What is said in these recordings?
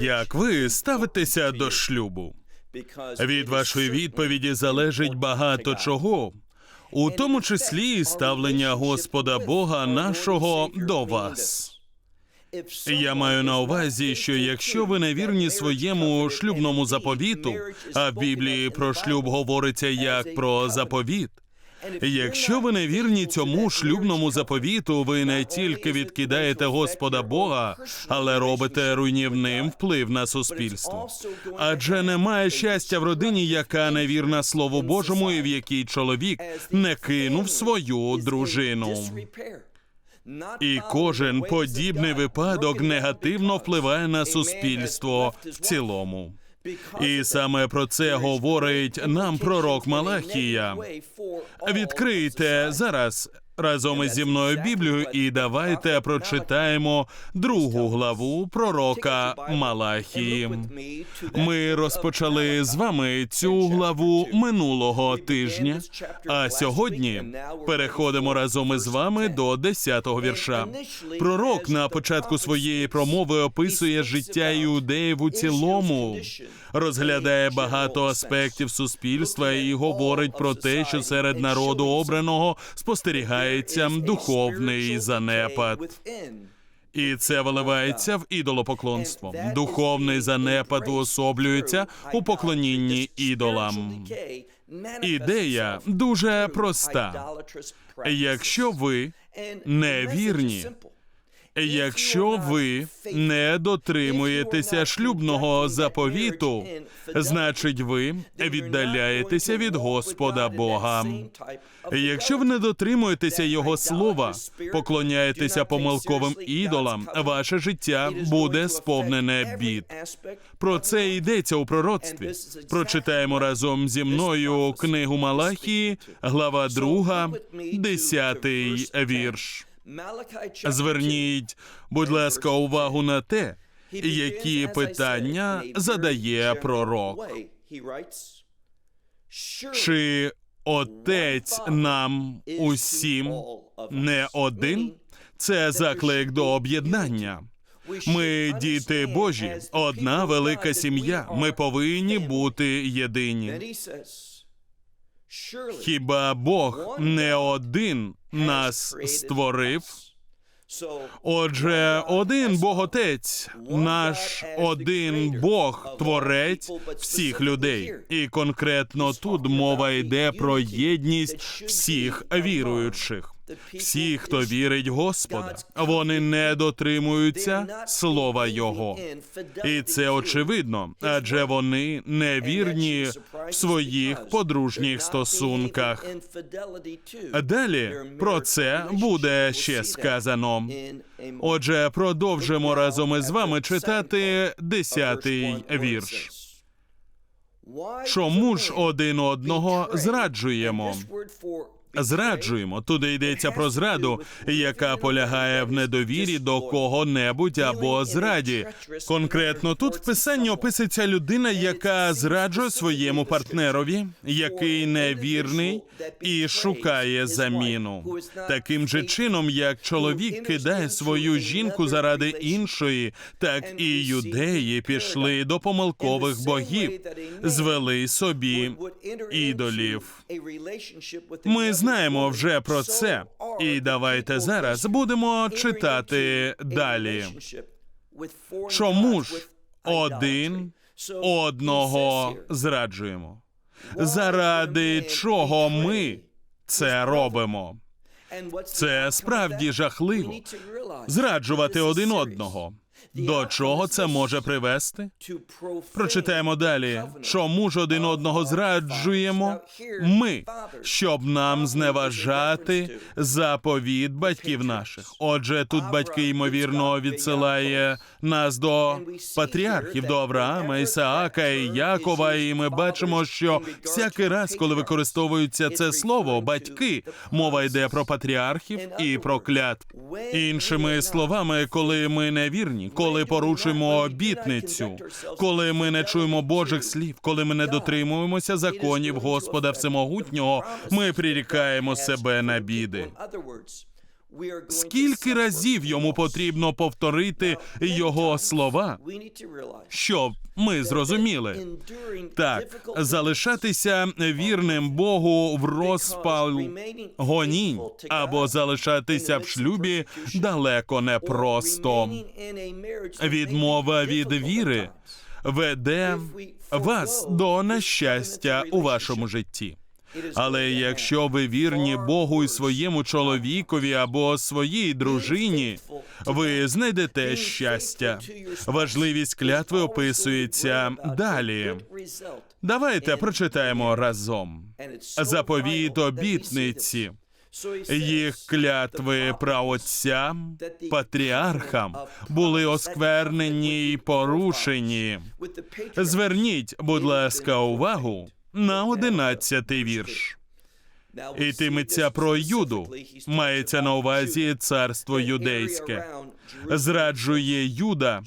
Як ви ставитеся до шлюбу? Від вашої відповіді залежить багато чого, у тому числі і ставлення Господа Бога нашого до вас. Я маю на увазі, що якщо ви не вірні своєму шлюбному заповіту, а в Біблії про шлюб говориться як про заповіт. Якщо ви не вірні цьому шлюбному заповіту, ви не тільки відкидаєте Господа Бога, але робите руйнівним вплив на суспільство. Адже немає щастя в родині, яка не вірна Слову Божому, і в якій чоловік не кинув свою дружину. І кожен подібний випадок негативно впливає на суспільство в цілому. І саме про це говорить нам пророк Малахія. Відкрийте зараз разом із зі мною Біблію і давайте прочитаємо другу главу пророка Малахії. Ми розпочали з вами цю главу минулого тижня, а сьогодні переходимо разом із вами до 10-го вірша. Пророк на початку своєї промови описує життя іудеїв у цілому, розглядає багато аспектів суспільства і говорить про те, що серед народу обраного спостерігається духовний занепад. І це виливається в ідолопоклонство. Духовний занепад уособлюється у поклонінні ідолам. Ідея дуже проста. Якщо ви не вірні, Якщо ви не дотримуєтеся шлюбного заповіту, значить ви віддаляєтеся від Господа Бога. Якщо ви не дотримуєтеся Його слова, поклоняєтеся помилковим ідолам, ваше життя буде сповнене бід. Про це йдеться у пророцтві. Прочитаємо разом зі мною книгу Малахії, глава 2, 10 вірш. Зверніть, будь ласка, увагу на те, які питання задає пророк. Чи отець нам усім не один? Це заклик до об'єднання. Ми діти Божі, одна велика сім'я. Ми повинні бути єдині. Хіба Бог не один нас створив? Отже, один Бог Отець, наш один Бог, творець всіх людей, і конкретно тут мова йде про єдність всіх віруючих. Всі, хто вірить Господа, вони не дотримуються слова Його. І це очевидно, адже вони невірні в своїх подружніх стосунках. Далі про це буде ще сказано. Отже, продовжимо разом із вами читати десятий вірш. Чому ж один одного зраджуємо? Зраджуємо. Туди йдеться про зраду, яка полягає в недовірі до кого-небудь або зраді. Конкретно тут в писанні описується людина, яка зраджує своєму партнерові, який невірний і шукає заміну. Таким же чином, як чоловік кидає свою жінку заради іншої, так і юдеї пішли до помилкових богів, звели собі ідолів. Ми знаємо вже про це, і давайте зараз будемо читати далі. Чому ж один одного зраджуємо? Заради чого ми це робимо? Це справді жахливо. Зраджувати один одного. До чого це може привести? Прочитаємо далі. Чому ж один одного зраджуємо? Ми, щоб нам зневажати заповіт батьків наших. Отже, тут батьки ймовірно відсилає нас до патріархів, до Авраама, Ісаака і Якова. І ми бачимо, що всякий раз, коли використовується це слово, батьки, мова йде про патріархів і про клятв. Іншими словами, коли ми невірні, коли порушуємо обітницю, коли ми не чуємо Божих слів, коли ми не дотримуємося законів Господа Всемогутнього, ми прирікаємо себе на біди. Скільки разів йому потрібно повторити його слова, щоб ми зрозуміли? Так, залишатися вірним Богу в розпал гонінь або залишатися в шлюбі далеко не просто. Відмова від віри веде вас до нещастя у вашому житті. Але якщо ви вірні Богу і своєму чоловікові або своїй дружині, ви знайдете щастя. Важливість клятви описується далі. Давайте прочитаємо разом. Заповіт обітниці. Їх клятви праотцям, патріархам були осквернені й порушені. Зверніть, будь ласка, увагу на одинадцятий вірш. Йтиметься про Юду, мається на увазі царство юдейське, зраджує Юда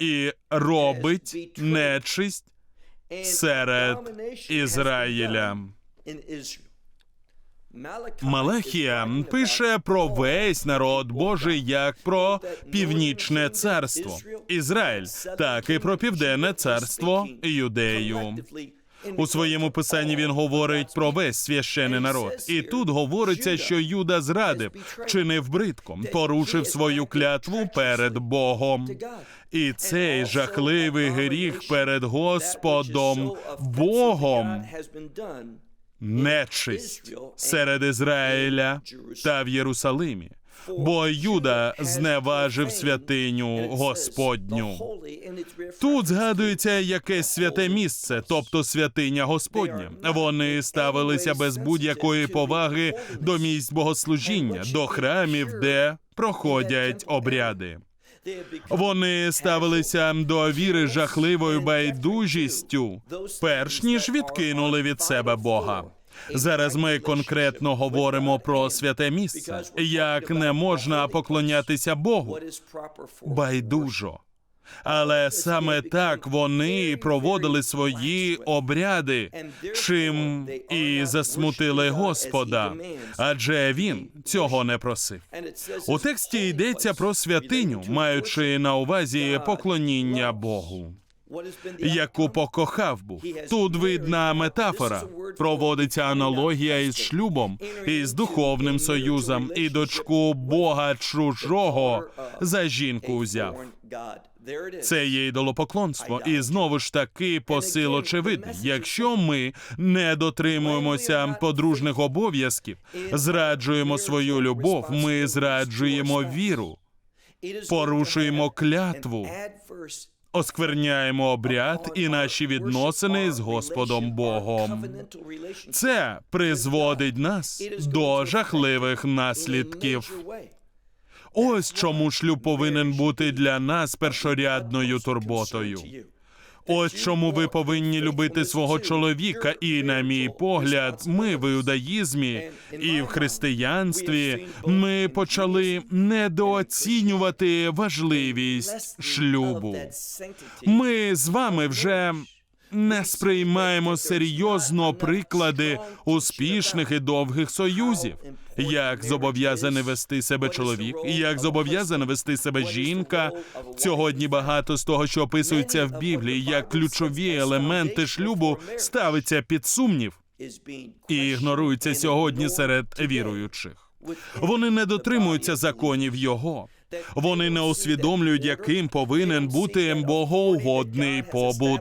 і робить нечисть серед Ізраїля. Малахія пише про весь народ Божий як про північне царство Ізраїль, так і про південне царство Юдею. У своєму писанні він говорить про весь священий народ, і тут говориться, що Юда зрадив, чинив бридком, порушив свою клятву перед Богом. І цей жахливий гріх перед Господом Богом нечисть серед Ізраїля та в Єрусалимі. Бо Юда зневажив святиню Господню. Тут згадується якесь святе місце, тобто святиня Господня. Вони ставилися без будь-якої поваги до місць богослужіння, до храмів, де проходять обряди. Вони ставилися до віри жахливою байдужістю, перш ніж відкинули від себе Бога. Зараз ми конкретно говоримо про святе місце, як не можна поклонятися Богу байдужо. Але саме так вони проводили свої обряди, чим і засмутили Господа, адже він цього не просив. У тексті йдеться про святиню, маючи на увазі поклоніння Богу. Яку покохав був тут видна метафора. Проводиться аналогія із шлюбом, із духовним союзом, і дочку Бога чужого за жінку взяв. Це є ідолопоклонство, і знову ж таки посил очевидний. Якщо ми не дотримуємося подружних обов'язків, зраджуємо свою любов, ми зраджуємо віру, порушуємо клятву оскверняємо обряд і наші відносини з Господом Богом. Це призводить нас до жахливих наслідків. Ось чому шлюб повинен бути для нас першорядною турботою. Ось чому ви повинні любити свого чоловіка, і, на мій погляд, ми в іудаїзмі і в християнстві ми почали недооцінювати важливість шлюбу. Ми з вами вже не сприймаємо серйозно приклади успішних і довгих союзів, як зобов'язаний вести себе чоловік, як зобов'язана вести себе жінка. Сьогодні багато з того, що описується в Біблії, як ключові елементи шлюбу, ставиться під сумнів і ігноруються сьогодні серед віруючих. Вони не дотримуються законів його. Вони не усвідомлюють, яким повинен бути богоугодний побут.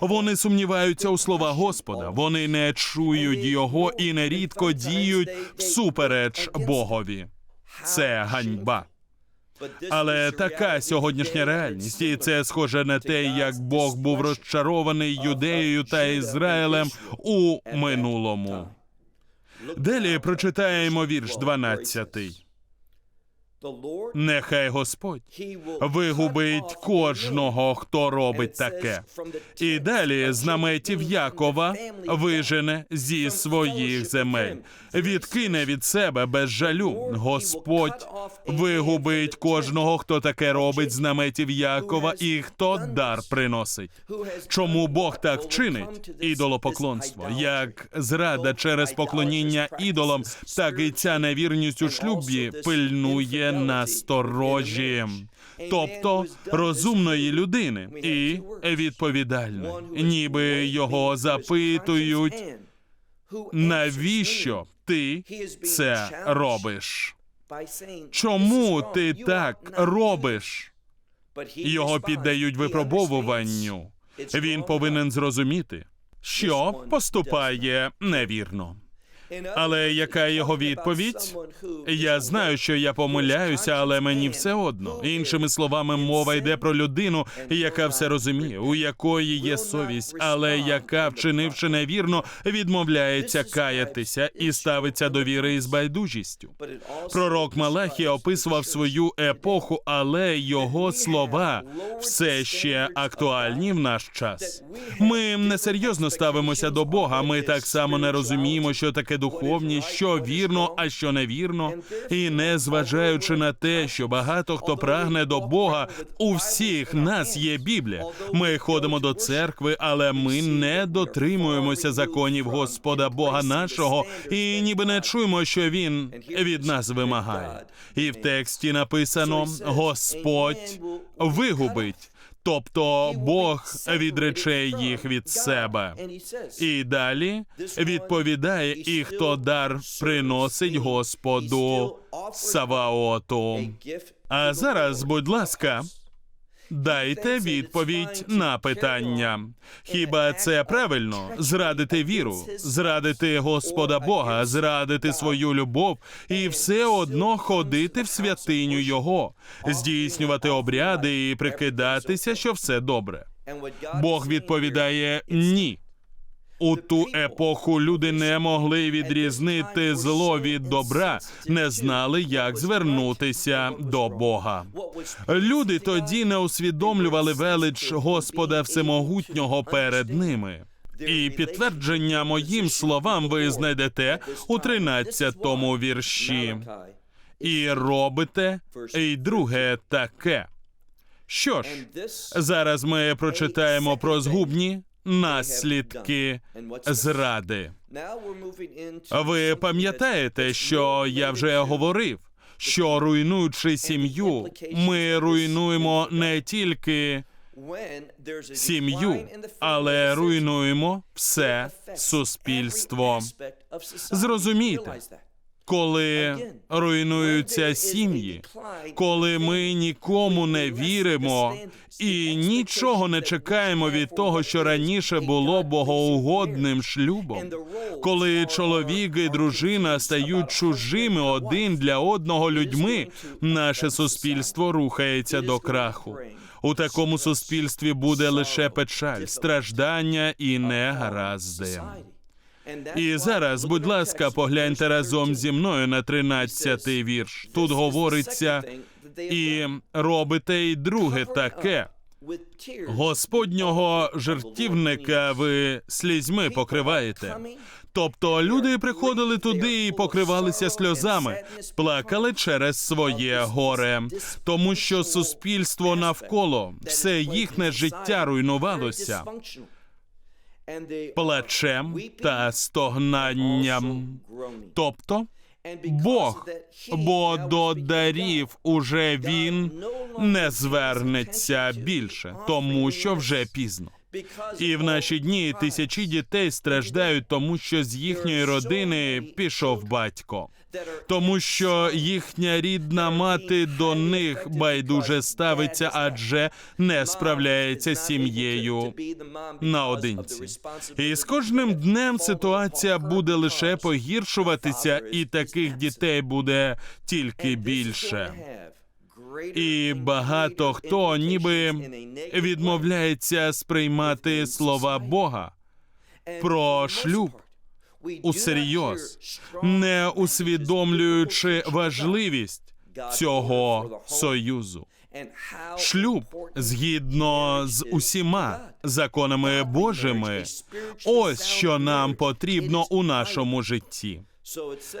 Вони сумніваються у слова Господа. Вони не чують його і нерідко діють всупереч Богові. Це ганьба. Але така сьогоднішня реальність, і це схоже на те, як Бог був розчарований юдеєю та Ізраїлем у минулому. Далі прочитаємо вірш 12. Нехай Господь вигубить кожного, хто робить таке. І далі з наметів Якова вижене зі своїх земель, відкине від себе без жалю. Господь вигубить кожного, хто таке робить з наметів Якова, і хто дар приносить. Чому Бог так вчинить? Ідолопоклонство, як зрада через поклоніння ідолам, так і ця невірність у шлюбі пильнує насторожі, тобто розумної людини і відповідальної, ніби його запитують, навіщо ти це робиш? Чому ти так робиш? Його піддають випробовуванню. Він повинен зрозуміти, що поступає невірно. Але яка його відповідь? Я знаю, що я помиляюся, але мені все одно. Іншими словами, мова йде про людину, яка все розуміє, у якої є совість, але яка, вчинивши невірно, відмовляється каятися і ставиться до віри із байдужістю. Пророк Малахія описував свою епоху, але його слова все ще актуальні в наш час. Ми несерйозно ставимося до Бога. Ми так само не розуміємо, що таке духовність, що вірно, а що невірно. І не зважаючи на те, що багато хто прагне до Бога, у всіх нас є Біблія. Ми ходимо до церкви, але ми не дотримуємося законів Господа Бога нашого, і ніби не чуємо, що Він від нас вимагає. І в тексті написано: Господь вигубить. Тобто Бог відрече їх від себе. І далі відповідає, і хто дар приносить Господу Саваоту. А зараз, будь ласка, дайте відповідь на питання. Хіба це правильно зрадити віру, зрадити Господа Бога, зрадити свою любов і все одно ходити в святиню Його, здійснювати обряди і прикидатися, що все добре? Бог відповідає ні. У ту епоху люди не могли відрізнити зло від добра, не знали, як звернутися до Бога. Люди тоді не усвідомлювали велич Господа Всемогутнього перед ними. І підтвердження моїм словам ви знайдете у 13-му вірші. І робите і друге таке. Що ж, зараз ми прочитаємо про згубні наслідки зради. Ви пам'ятаєте, що я вже говорив, що руйнуючи сім'ю, ми руйнуємо не тільки сім'ю, але руйнуємо все суспільство. Зрозумійте, коли руйнуються сім'ї, коли ми нікому не віримо і нічого не чекаємо від того, що раніше було богоугодним шлюбом, коли чоловік і дружина стають чужими один для одного людьми, наше суспільство рухається до краху. У такому суспільстві буде лише печаль, страждання і негаразди. І зараз, будь ласка, погляньте разом зі мною на 13-й вірш. Тут говориться і робите й друге таке. Господнього жертівника ви слізьми покриваєте. Тобто люди приходили туди і покривалися сльозами, плакали через своє горе, тому що суспільство навколо все їхнє життя руйнувалося плачем та стогнанням. Тобто Бог, бо до дарів уже він не звернеться більше, тому що вже пізно. І в наші дні тисячі дітей страждають, тому що з їхньої родини пішов батько, тому що їхня рідна мати до них байдуже ставиться, адже не справляється з сім'єю наодинці. І з кожним днем ситуація буде лише погіршуватися, і таких дітей буде тільки більше. І багато хто ніби відмовляється сприймати слова Бога про шлюб усерйоз, не усвідомлюючи важливість цього союзу. Шлюб згідно з усіма законами Божими. Ось що нам потрібно у нашому житті.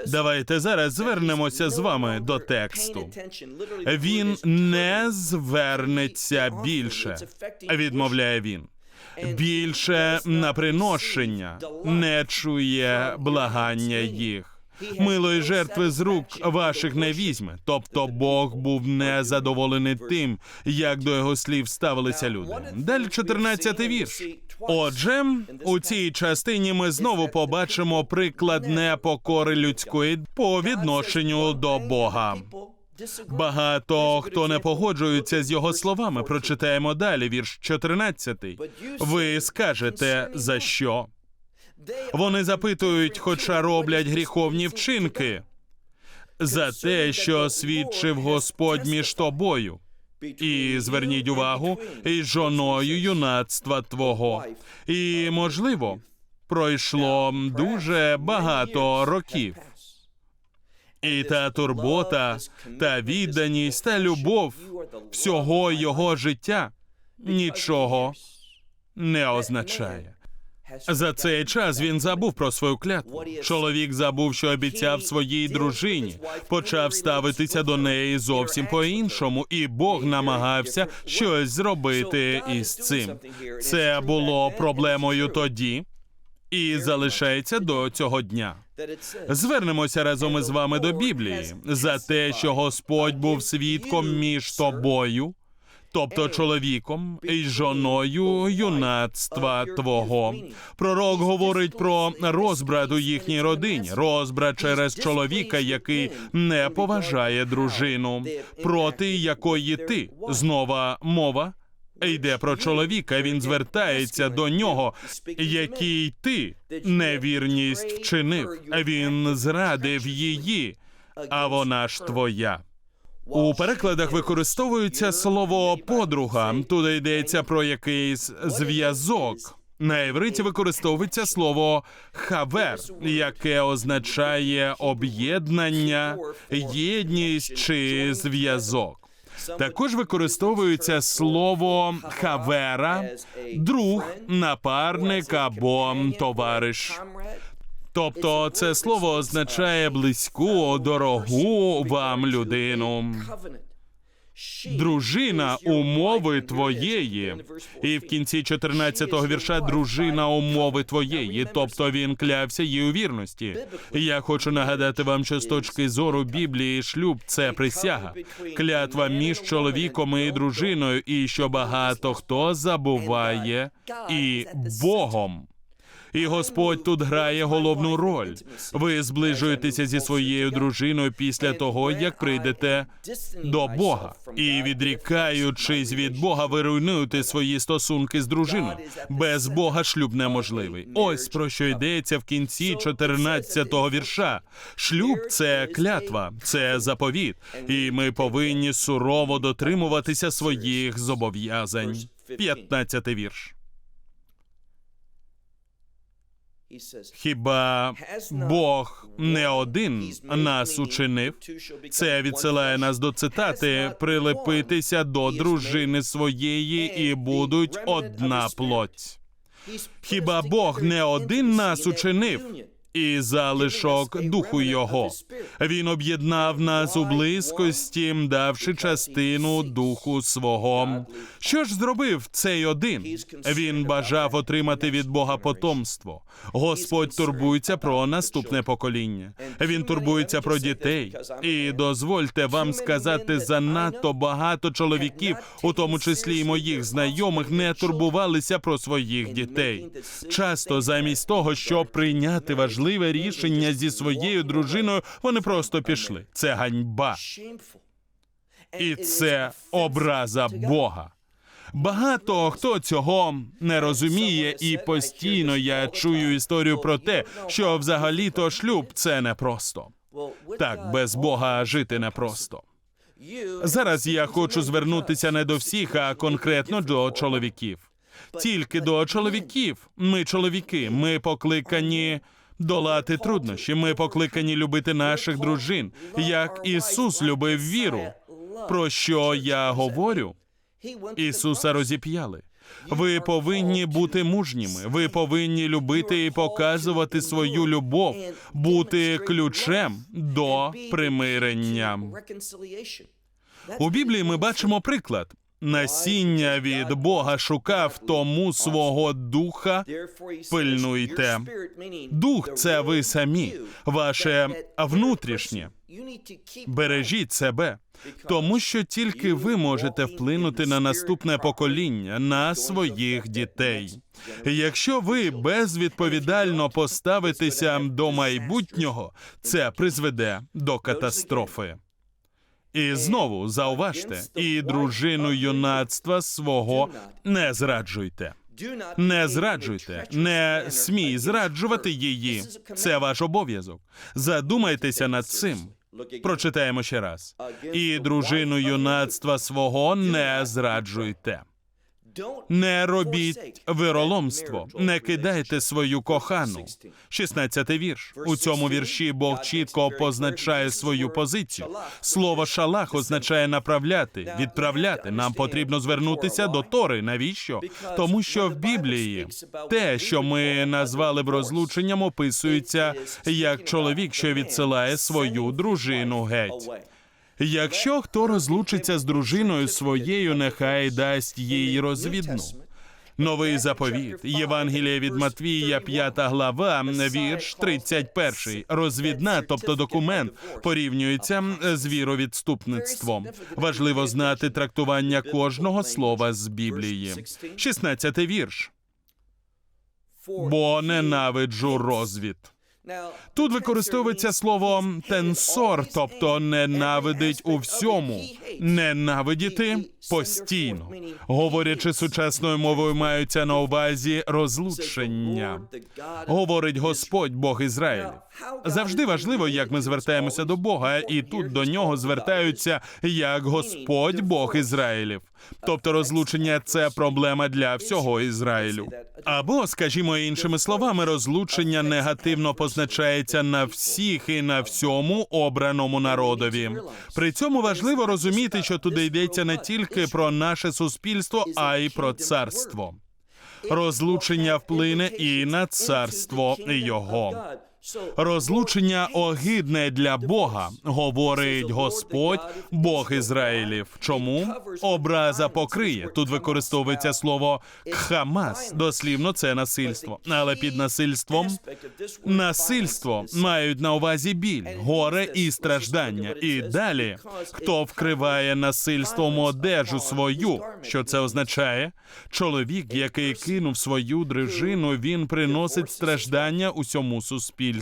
Давайте зараз звернемося з вами до тексту. Він не звернеться більше, відмовляє він. Більше на приношення не чує благання їх. Милої жертви з рук ваших не візьме. Тобто Бог був незадоволений тим, як до його слів ставилися люди. Далі 14 вірш. Отже, у цій частині ми знову побачимо приклад непокори людської по відношенню до Бога. Багато хто не погоджується з його словами. Прочитаємо далі. Вірш 14. Ви скажете за що? Вони запитують, хоча роблять гріховні вчинки за те, що свідчив Господь між тобою. І зверніть увагу, і жоною юнацтва твого. І можливо, пройшло дуже багато років. І та турбота, та відданість, та любов всього його життя нічого не означає. За цей час він забув про свою клятву. Чоловік забув, що обіцяв своїй дружині, почав ставитися до неї зовсім по-іншому, і Бог намагався щось зробити із цим. Це було проблемою тоді і залишається до цього дня. Звернемося разом із вами до Біблії за те, що Господь був свідком між тобою тобто чоловіком і жоною юнацтва твого. Пророк говорить про розбрат у їхній родині, розбрат через чоловіка, який не поважає дружину, проти якої ти знова мова. Йде про чоловіка, він звертається до нього, який ти невірність вчинив. Він зрадив її, а вона ж твоя. У перекладах використовується слово подруга. Туди йдеться про якийсь зв'язок. На євриті використовується слово хавер, яке означає об'єднання, єдність чи зв'язок. Також використовується слово хавера, друг, напарник або товариш. Тобто це слово означає близьку, дорогу вам людину. Дружина умови твоєї, і в кінці 14-го вірша дружина умови твоєї, тобто він клявся їй у вірності. Я хочу нагадати вам, що з точки зору Біблії шлюб це присяга, клятва між чоловіком і дружиною, і що багато хто забуває і Богом. І Господь тут грає головну роль. Ви зближуєтеся зі своєю дружиною після того, як прийдете до Бога, і відрікаючись від Бога, ви руйнуєте свої стосунки з дружиною. Без Бога шлюб неможливий. Ось про що йдеться в кінці 14-го вірша. Шлюб це клятва, це заповіт, і ми повинні сурово дотримуватися своїх зобов'язань. 15-й вірш. Хіба Бог не один нас учинив? Це відсилає нас до цитати прилепитися до дружини своєї і будуть одна плоть. Хіба Бог не один нас учинив? І залишок духу його. Він об'єднав нас у близькості, давши частину духу свого. Що ж зробив цей один? Він бажав отримати від Бога потомство. Господь турбується про наступне покоління. Він турбується про дітей. І дозвольте вам сказати, занадто багато чоловіків, у тому числі й моїх знайомих, не турбувалися про своїх дітей. Часто замість того, щоб прийняти важливі важливе рішення зі своєю дружиною, вони просто пішли. Це ганьба. І це образа Бога. Багато хто цього не розуміє, і постійно я чую історію про те, що взагалі-то шлюб це непросто. Так, без Бога жити непросто. Зараз я хочу звернутися не до всіх, а конкретно до чоловіків. Тільки до чоловіків. Ми чоловіки, ми покликані долати труднощі. Ми покликані любити наших дружин, як Ісус любив віру. Про що я говорю? Ісуса розіп'яли. Ви повинні бути мужніми. Ви повинні любити і показувати свою любов, бути ключем до примирення. У Біблії ми бачимо приклад. Насіння від Бога шукав тому свого духа. Пильнуйте. Дух це ви самі, ваше внутрішнє. Бережіть себе, тому що тільки ви можете вплинути на наступне покоління, на своїх дітей. Якщо ви безвідповідально поставитеся до майбутнього, це призведе до катастрофи. І знову зауважте, і дружину юнацтва свого не зраджуйте. Не зраджуйте, не смій зраджувати її. Це ваш обов'язок. Задумайтеся над цим. Прочитаємо ще раз. І дружину юнацтва свого не зраджуйте. Не робіть вироломство, не кидайте свою кохану. 16-й вірш. У цьому вірші Бог чітко позначає свою позицію. Слово шалах означає направляти, відправляти. Нам потрібно звернутися до Тори. Навіщо? Тому що в Біблії те, що ми назвали б розлученням, описується як чоловік, що відсилає свою дружину геть. Якщо хто розлучиться з дружиною своєю, нехай дасть їй розвідну. Новий заповіт, Євангелія від Матвія, 5 глава, вірш 31. Розвідна, тобто документ, порівнюється з віровідступництвом. Важливо знати трактування кожного слова з Біблії. 16 вірш. Бо ненавиджу розвід. Тут використовується слово тенсор, тобто ненавидить у всьому, ненавидіти постійно. Говорячи сучасною мовою, маються на увазі розлучення. Говорить Господь Бог Ізраїлів. Завжди важливо, як ми звертаємося до Бога, і тут до нього звертаються як Господь Бог Ізраїлів. Тобто розлучення це проблема для всього Ізраїлю. Або, скажімо іншими словами, розлучення негативно позначається на всіх і на всьому обраному народові. При цьому важливо розуміти, що туди йдеться не тільки про наше суспільство, а й про царство. Розлучення вплине і на царство його. Розлучення огидне для Бога, говорить Господь, Бог Ізраїлів. Чому образа покриє? Тут використовується слово «кхамас». Дослівно це насильство. Але під насильством насильство мають на увазі біль, горе і страждання. І далі хто вкриває насильством одежу свою, що це означає? Чоловік, який кинув свою дружину, він приносить страждання усьому суспільству.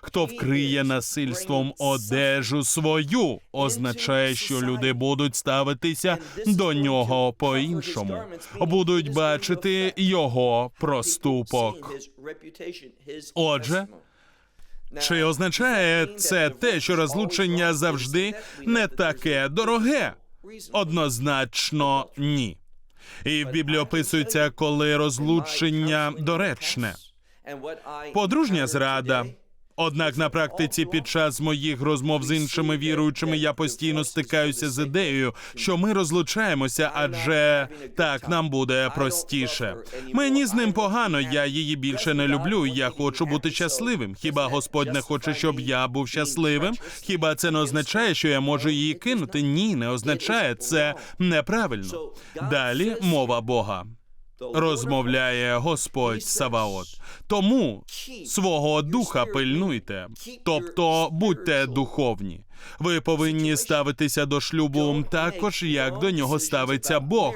Хто вкриє насильством одежу свою, означає, що люди будуть ставитися до нього по-іншому, будуть бачити його проступок. Отже, Чи означає це те, що розлучення завжди не таке дороге? Однозначно ні. І в Біблії описується, коли розлучення доречне. Подружня зрада. Однак на практиці під час моїх розмов з іншими віруючими я постійно стикаюся з ідеєю, що ми розлучаємося, адже так нам буде простіше. Мені з ним погано, я її більше не люблю. Я хочу бути щасливим. Хіба Господь не хоче, щоб я був щасливим? Хіба це не означає, що я можу її кинути? Ні, не означає це неправильно. Далі мова Бога. Розмовляє Господь Саваот. Тому свого духа пильнуйте, тобто будьте духовні. Ви повинні ставитися до шлюбу також, як до нього ставиться Бог,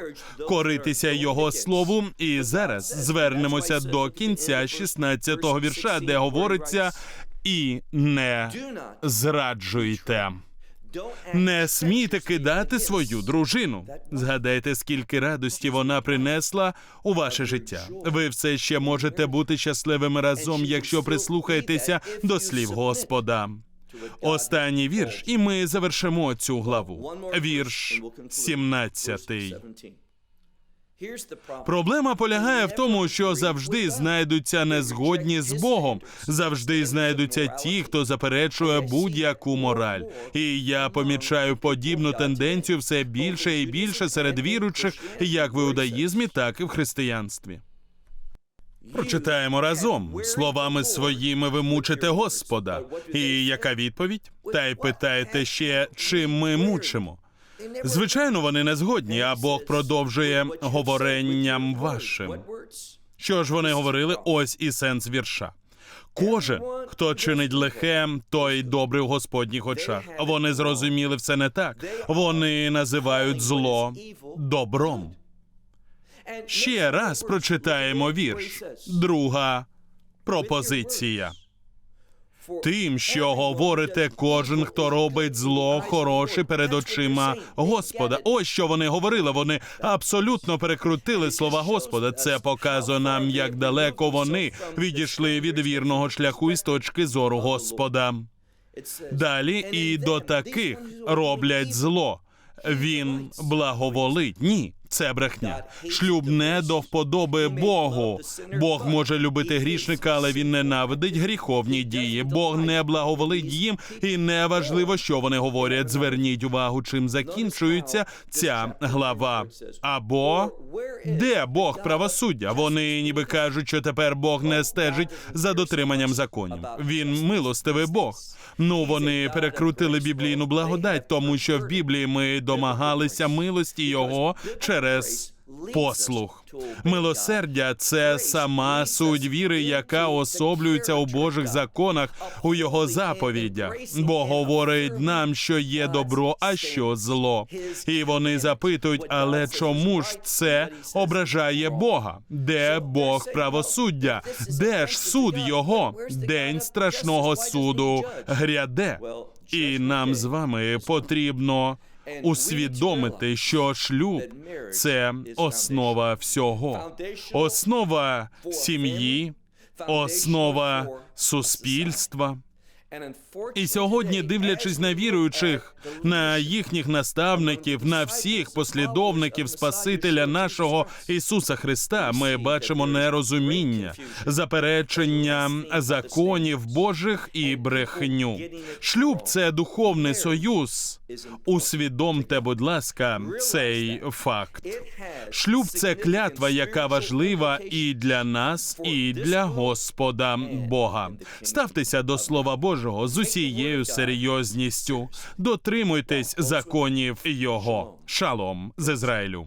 коритися його слову. І зараз звернемося до кінця 16-го вірша, де говориться і не зраджуйте. Не смійте кидати свою дружину. Згадайте, скільки радості вона принесла у ваше життя. Ви все ще можете бути щасливими разом, якщо прислухаєтеся до слів Господа. Останній вірш, і ми завершимо цю главу. Вірш 17. Проблема полягає в тому, що завжди знайдуться незгодні з Богом, завжди знайдуться ті, хто заперечує будь-яку мораль. І я помічаю подібну тенденцію все більше і більше серед віруючих, як в іудаїзмі, так і в християнстві. Прочитаємо разом словами своїми ви мучите Господа. І яка відповідь? Та й питаєте ще, чим ми мучимо? Звичайно, вони не згодні, а Бог продовжує говоренням вашим. Що ж вони говорили? Ось і сенс вірша. Кожен, хто чинить лихе, той добрий у Господніх очах. Вони зрозуміли все не так. Вони називають зло добром. Ще раз прочитаємо вірш. Друга пропозиція. Тим, що говорите, кожен, хто робить зло, хороше перед очима Господа. Ось що вони говорили. Вони абсолютно перекрутили слова Господа. Це показує нам, як далеко вони відійшли від вірного шляху із точки зору Господа. Далі і до таких роблять зло. Він благоволить. Ні, це брехня. Шлюб не до вподоби Богу. Бог може любити грішника, але він ненавидить гріховні дії. Бог не благоволить їм, і не важливо, що вони говорять. Зверніть увагу, чим закінчується ця глава. Або де Бог правосуддя? Вони ніби кажуть, що тепер Бог не стежить за дотриманням законів. Він милостивий Бог. Ну вони перекрутили біблійну благодать, тому що в Біблії ми домагалися милості Його через послух. Милосердя це сама суть віри, яка особлюється у Божих законах, у його заповідях. Бог говорить нам, що є добро, а що зло. І вони запитують, але чому ж це ображає Бога? Де Бог правосуддя? Де ж суд його? День страшного суду гряде. І нам з вами потрібно усвідомити, що шлюб це основа всього, основа сім'ї, основа суспільства. І сьогодні, дивлячись на віруючих, на їхніх наставників, на всіх послідовників Спасителя нашого Ісуса Христа, ми бачимо нерозуміння, заперечення законів Божих і брехню. Шлюб це духовний союз. Усвідомте, будь ласка, цей факт. Шлюб це клятва, яка важлива і для нас, і для Господа Бога. Ставтеся до Слова Божого з усією серйозністю. Дотримуйтесь законів Його. Шалом з Ізраїлю.